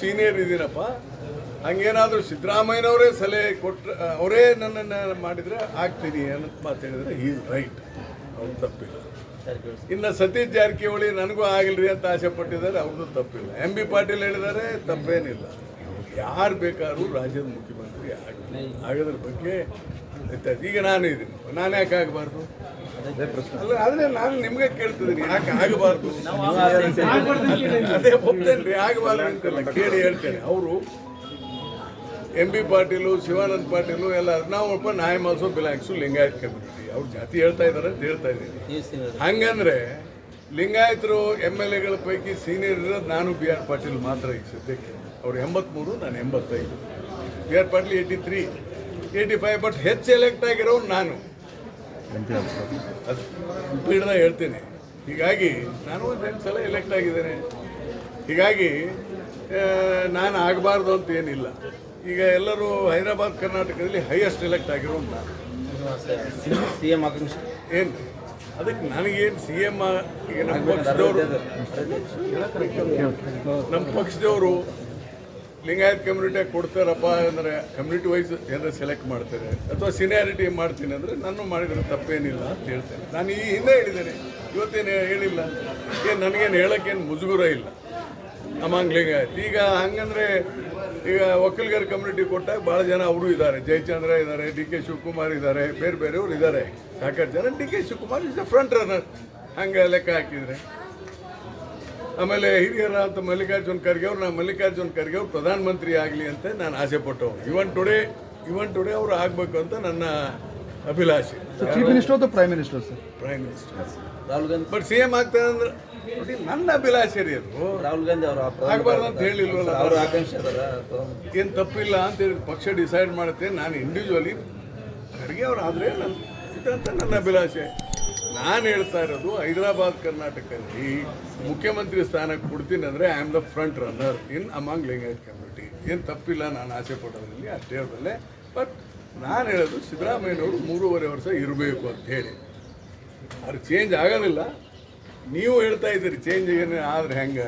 Senior ಇದ್ದೀನಪ್ಪ. ಹಂಗೇನಾದರೂ ಸಿದ್ದರಾಮಯ್ಯನವರೇ ಸಲಹೆ ಕೊಟ್ಟರೆ ಅವರೇ ನನ್ನನ್ನು ಮಾಡಿದರೆ ಆಗ್ತೀನಿ ಅನ್ನೋದು ಮಾತು ಹೇಳಿದ್ರೆ ಈಸ್ ರೈಟ್ ಅವ್ರು ತಪ್ಪಿಲ್ಲ. ಇನ್ನು ಸತೀಶ್ ಜಾರಕಿಹೊಳಿ ನನಗೂ ಆಗಿಲ್ರಿ ಅಂತ ಆಸೆ ಪಟ್ಟಿದ್ದಾರೆ ಅವ್ರದ್ದು ತಪ್ಪಿಲ್ಲ. ಎಂ ಬಿ ಪಾಟೀಲ್ ಹೇಳಿದ್ದಾರೆ, ತಪ್ಪೇನಿಲ್ಲ. ಯಾರು ಬೇಕಾದ್ರೂ ರಾಜ್ಯದ ಮುಖ್ಯಮಂತ್ರಿ ಆಗ ಆಗೋದ್ರ ಬಗ್ಗೆ. ಈಗ ನಾನು ಇದ್ದೀನಿ. ನಾನು ಯಾಕೆ ಆಗಬಾರ್ದು? ಅಲ್ಲ ಆದರೆ ನಾನು ನಿಮ್ಗೆ ಕೇಳ್ತಿದ್ದೀನಿ. ಯಾಕೆ ಆಗಬಾರ್ದು? ಅದೇ ಒಪ್ತೇನ್ರಿ ಆಗಬಾರ್ದು ಅಂತಲ್ಲ ಕೇಳಿ ಹೇಳ್ತೇನೆ. ಅವರು ಎಂ ಬಿ ಪಾಟೀಲು ಶಿವಾನಂದ್ ಪಾಟೀಲು ಎಲ್ಲ ನಾವು ಒಪ್ಪ ನಾಯಿ ಮಾಸು ಬಿಲಾಂಗ್ಸು ಲಿಂಗಾಯತ್ ಕಮ್ಯುನಿಟಿ ಅವ್ರು ಜಾತಿ ಹೇಳ್ತಾ ಇದ್ದಾರೆ ಅಂತ ಹೇಳ್ತಾ ಇದ್ದೀನಿ. ಹಂಗಂದ್ರೆ ಲಿಂಗಾಯತರು ಎಂ ಎಲ್ ಎಗಳ ಪೈಕಿ ಸೀನಿಯರ್ ಇರೋದು ನಾನು ಬಿ ಆರ್ ಪಾಟೀಲ್ ಮಾತ್ರ ಈಗ ಸದ್ಯಕ್ಕೆ. ಅವ್ರು ಎಂಬತ್ಮೂರು ನಾನು ಎಂಬತ್ತೈದು. B R Patil eighty three eighty five but ಹೆಚ್ಚು ಎಲೆಕ್ಟ್ ಆಗಿರೋನು ನಾನು. ಪೀಡನ ಹೇಳ್ತೀನಿ. ಹೀಗಾಗಿ ನಾನು ಒಂದು ಎಂಟು ಸಲ ಎಲೆಕ್ಟ್ ಆಗಿದ್ದೇನೆ. ಹೀಗಾಗಿ ನಾನು ಆಗಬಾರ್ದು ಅಂತ ಏನಿಲ್ಲ. ಈಗ ಎಲ್ಲರೂ ಹೈದರಾಬಾದ್ ಕರ್ನಾಟಕದಲ್ಲಿ ಹೈಯೆಸ್ಟ್ ಎಲೆಕ್ಟ್ ಆಗಿರೋ ನಾನು ಸಿ ಎಂ ಆಕಾಂಕ್ಷೆ ಏನು? ಅದಕ್ಕೆ ನನಗೇನು ಸಿ ಎಂ ಈಗ ನಮ್ಮ ಪಕ್ಷದವರು ನಮ್ಮ ಪಕ್ಷದವರು ಲಿಂಗಾಯತ್ ಕಮ್ಯುನಿಟಿ ಕೊಡ್ತಾರಪ್ಪ ಅಂದರೆ ಕಮ್ಯುನಿಟಿ ವೈಸ್ ಏನಾದ್ರೆ ಸೆಲೆಕ್ಟ್ ಮಾಡ್ತಾರೆ ಅಥವಾ ಸಿನಿಯಾರಿಟಿ ಮಾಡ್ತೀನಿ ಅಂದರೆ ನಾನು ಮಾಡಿದ್ರೆ ತಪ್ಪೇನಿಲ್ಲ ಅಂತ ಹೇಳ್ತೇನೆ. ನಾನು ಈ ಹಿಂದೆ ಹೇಳಿದ್ದೇನೆ. ಇವತ್ತೇನು ಹೇಳಿಲ್ಲ? ಏನು ನನಗೇನು ಹೇಳೋಕ್ಕೇನು ಮುಜುಗುರ ಇಲ್ಲ. ಅಮಾಂಗ್ ಲಿಂಗಾಯತ್. ಈಗ ಹಂಗಂದ್ರೆ ಈಗ ಒಕ್ಕಲಿಗರ ಕಮ್ಯುನಿಟಿ ಕೊಟ್ಟಾಗ ಭಾಳ ಜನ ಅವರು ಇದ್ದಾರೆ. ಜಯಚಂದ್ರ ಇದ್ದಾರೆ, ಡಿ ಕೆ ಶಿವಕುಮಾರ್ ಇದ್ದಾರೆ, ಬೇರೆ ಬೇರೆಯವರು ಇದ್ದಾರೆ. ಸಾಕಷ್ಟು ಜನ D K Shivakumar is a front runner ಹಂಗೆ ಲೆಕ್ಕ ಹಾಕಿದರೆ. ಆಮೇಲೆ ಹಿರಿಯರ ಅಂತ ಮಲ್ಲಿಕಾರ್ಜುನ್ ಖರ್ಗೆ ಅವ್ರು ನಾನು ಮಲ್ಲಿಕಾರ್ಜುನ್ ಖರ್ಗೆ ಅವ್ರು ಪ್ರಧಾನಮಂತ್ರಿ ಆಗಲಿ ಅಂತ ನಾನು ಆಸೆ ಪಟ್ಟವನು. ಇವನ್ ಟುಡೇ ಇವನ್ ಟುಡೇ ಅವರು ಆಗಬೇಕು ಅಂತ ನನ್ನ ಅಭಿಲಾಷೆ. ಚೀಫ್ ಮಿನಿಸ್ಟರ್ ಅಥವಾ prime minister sir prime minister Rahul Gandhi but C M ಆಗ್ತಾರೆ ಅಂದ್ರೆ ನೋಡಿ ನನ್ನ ಅಭಿಲಾಷೆ ರೀ ಅದು. ರಾಹುಲ್ ಗಾಂಧಿ ಅವರು ಆಗಬಾರ್ದು ಅಂತ ಹೇಳಿಲ್ವಲ್ಲ ಅವ್ರ ಆಕಾಂಕ್ಷೆ ಏನು ತಪ್ಪಿಲ್ಲ ಅಂತ ಹೇಳಿ ಪಕ್ಷ ಡಿಸೈಡ್ ಮಾಡುತ್ತೆ. ನಾನು ಇಂಡಿವಿಜುವಲಿ ಖರ್ಗೆ ಅವ್ರು ಆದರೆ ನನ್ನ ಇದಂತ ನನ್ನ ಅಭಿಲಾಷೆ. ನಾನು ಹೇಳ್ತಾ ಇರೋದು ಹೈದರಾಬಾದ್ ಕರ್ನಾಟಕದಲ್ಲಿ ಮುಖ್ಯಮಂತ್ರಿ ಸ್ಥಾನಕ್ಕೆ ಕೊಡ್ತೀನಿ ಅಂದರೆ I am the front runner in among Lingayat community ಏನು ತಪ್ಪಿಲ್ಲ, ನಾನು ಆಸೆ ಪಡೋದ್ರಲ್ಲಿ ಅಷ್ಟೇ ಹೇಳಬಲ್ಲೆ ಬಟ್ ನಾನು ಹೇಳೋದು ಸಿದ್ದರಾಮಯ್ಯನವರು ಮೂರುವರೆ ವರ್ಷ ಇರಬೇಕು ಅಂತ ಹೇಳಿ. ಅದು ಚೇಂಜ್ ಆಗೋದಿಲ್ಲ ನೀವು ಹೇಳ್ತಾ ಇದ್ದೀರಿ ಚೇಂಜ್ ಏನು ಆದರೆ ಹೆಂಗೆ?